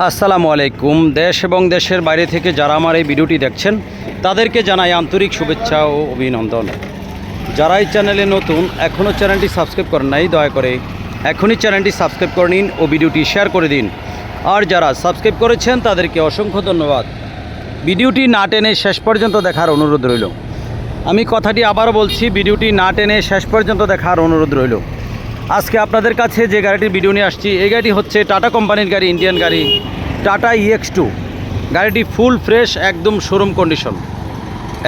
আসসালামু আলাইকুম। দেশ এবং দেশের বাইরে থেকে যারা আমার এই ভিডিওটি দেখছেন, তাদেরকে জানাই আন্তরিক শুভেচ্ছা ও অভিনন্দন। যারা এই চ্যানেলে নতুন এখনও চ্যানেলটি সাবস্ক্রাইব করেন নাই, দয়া করে এখনই চ্যানেলটি সাবস্ক্রাইব করে নিন ও ভিডিওটি শেয়ার করে দিন। আর যারা সাবস্ক্রাইব করেছেন, তাদেরকে অসংখ্য ধন্যবাদ। ভিডিওটি না টেনে শেষ পর্যন্ত দেখার অনুরোধ রইল। আমি কথাটি আবারও বলছি, ভিডিওটি না টেনে শেষ পর্যন্ত দেখার অনুরোধ রইল। আজকে আপনাদের কাছে যে গাড়িটির ভিডিও নিয়ে আসছি, এই গাড়িটি হচ্ছে টাটা কোম্পানির গাড়ি ইন্ডিয়ান গাড়ি, টাটা ইএক্স টু গাড়িটি ফুল ফ্রেশ একদম শোরুম কন্ডিশন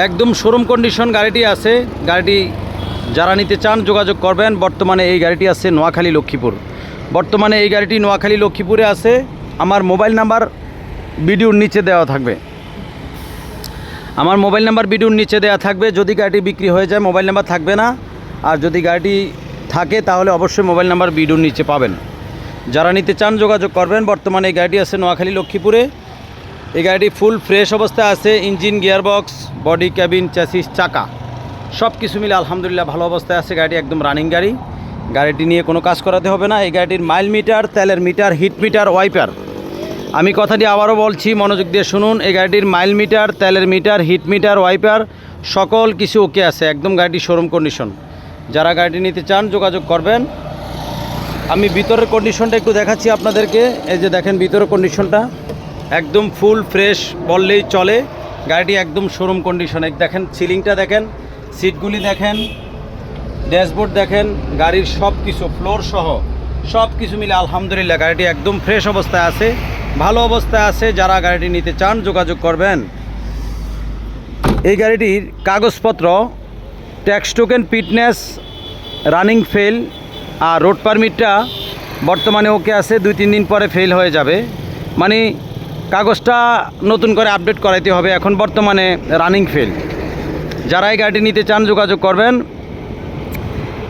একদম শোরুম কন্ডিশন গাড়িটি আছে। গাড়িটি যারা নিতে চান যোগাযোগ করবেন। বর্তমানে এই গাড়িটি আছে নোয়াখালী লক্ষ্মীপুর। বর্তমানে এই গাড়িটি নোয়াখালী লক্ষ্মীপুরে আছে। আমার মোবাইল নাম্বার ভিডিওর নিচে দেওয়া থাকবে। আমার মোবাইল নাম্বার ভিডিওর নিচে দেওয়া থাকবে। যদি গাড়িটি বিক্রি হয়ে যায়, মোবাইল নাম্বার থাকবে না। আর যদি গাড়িটি থাকে, তাহলে অবশ্যই মোবাইল নাম্বার ভিডিওর নিচে পাবেন। যারা নিতে চান যোগাযোগ করবেন, বর্তমানে এই গাড়িটি আছে নোয়াখালী লক্ষ্মীপুরে। এই গাড়িটি ফুল ফ্রেশ অবস্থায় আছে, engine, gearbox, body cabin, chassis, চাকা। সব কিছু মিলে আলহামদুলিল্লাহ ভালো অবস্থায় আছে গাড়িটি, একদম রানিং গাড়ি। গাড়িটি নিয়ে কোনো কাজ করাতে হবে না। এই গাড়িটির মাইল মিটার তেলের মিটার হিট মিটার ওয়াইপার আমি কথাটি আবারও বলছি, মনোযোগ দিয়ে শুনুন। এই গাড়িটির মাইল মিটার তেলের মিটার হিট মিটার ওয়াইপার সকল কিছু ওকে আছে, একদম গাড়িটি শোরুম কন্ডিশন যারা গাড়িটি নিতে চান, যোগাযোগ করবেন। আমি ভিতরের কন্ডিশনটা একটু দেখাচ্ছি আপনাদেরকে। এই যে দেখেন ভিতরের কন্ডিশনটা একদম ফুল ফ্রেশ বললেই চলে। গাড়িটি একদম শোরুম কন্ডিশনে দেখেন সিলিংটা দেখেন সিটগুলি দেখেন ড্যাশবোর্ড দেখেন, গাড়ির সব কিছু ফ্লোর সহ সব কিছু মিলে আলহামদুলিল্লাহ গাড়িটি একদম ফ্রেশ অবস্থায় আছে। ভালো অবস্থায় আছে। যারা গাড়িটি নিতে চান, যোগাযোগ করবেন। এই গাড়িটির কাগজপত্র tax token, fitness, running fail আর রোড পারমিটটা বর্তমানে ওকে আছে, দুই, তিন দিন পরে ফেল হয়ে যাবে। মানে কাগজটা নতুন করে আপডেট করাইতে হবে এখন বর্তমানে রানিং ফেল। যারা এই গাড়িটি নিতে চান, যোগাযোগ করবেন।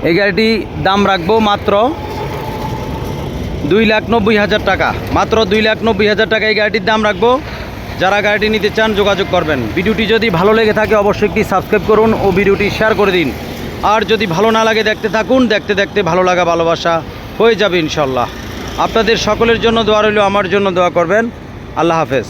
এই গাড়িটি দাম রাখব মাত্র দুই লাখ নব্বই হাজার টাকা। মাত্র দুই লাখ নব্বই হাজার টাকা এই গাড়িটির দাম রাখব। যারা গাড়িটি নিতে চান যোগাযোগ করবেন। ভিডিওটি যদি ভালো লেগে থাকে, অবশ্যই একটি সাবস্ক্রাইব করুন ও ভিডিওটি শেয়ার করে দিন। আর যদি ভালো না লাগে দেখতে থাকুন, দেখতে দেখতে ভালো লাগা ভালোবাসা হয়ে যাবে ইনশাল্লাহ। আপনাদের সকলের জন্য দোয়া রইল, আমার জন্য দোয়া করবেন। আল্লাহ হাফেজ।